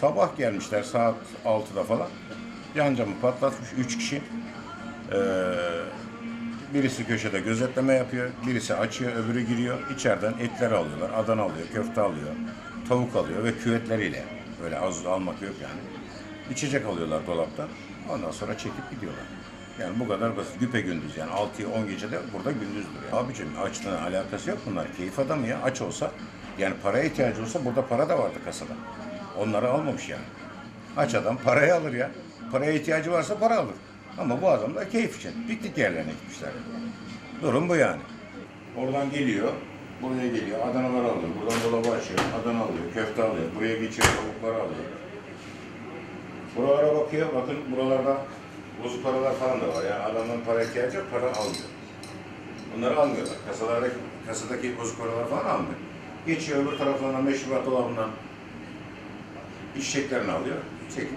Sabah gelmişler saat 6'da falan. Yan camı patlatmış 3 kişi. Ee, birisi köşede gözetleme yapıyor, birisi açıyor, öbürü giriyor. İçeriden etler alıyorlar, Adana alıyor, köfte alıyor, tavuk alıyor ve küvetleriyle. Böyle az almak yok yani. İçecek alıyorlar dolaptan. Ondan sonra çekip gidiyorlar. Yani bu kadar basit. Güpe gündüz yani 6'ya 10 gecede burada gündüzdür. Yani. Abicim açlığın alakası yok bunlar. Keyif adamı ya. Aç olsa yani paraya ihtiyacı olsa burada para da vardı kasada. Onları almamış yani. Aç adam parayı alır ya. Paraya ihtiyacı varsa para alır. Ama bu adam da keyif için. Piknik yerlerine gitmişler. Durum bu yani. Oradan geliyor. Buraya geliyor. Adanalar alıyor. Buradan dolabı açıyor. Adana alıyor. Köfte alıyor. Buraya geçiyor. Tavukları alıyor. Buralara bakıyor. Bakın buralarda bozuk paralar falan da var. Yani adamın para ihtiyacı yok. Para almıyor. Bunları almıyorlar. Kasalardaki, kasadaki bozuk paralar falan almıyor. Geçiyor öbür taraflarına meşrubat dolabından içeceklerini alıyor. Çekip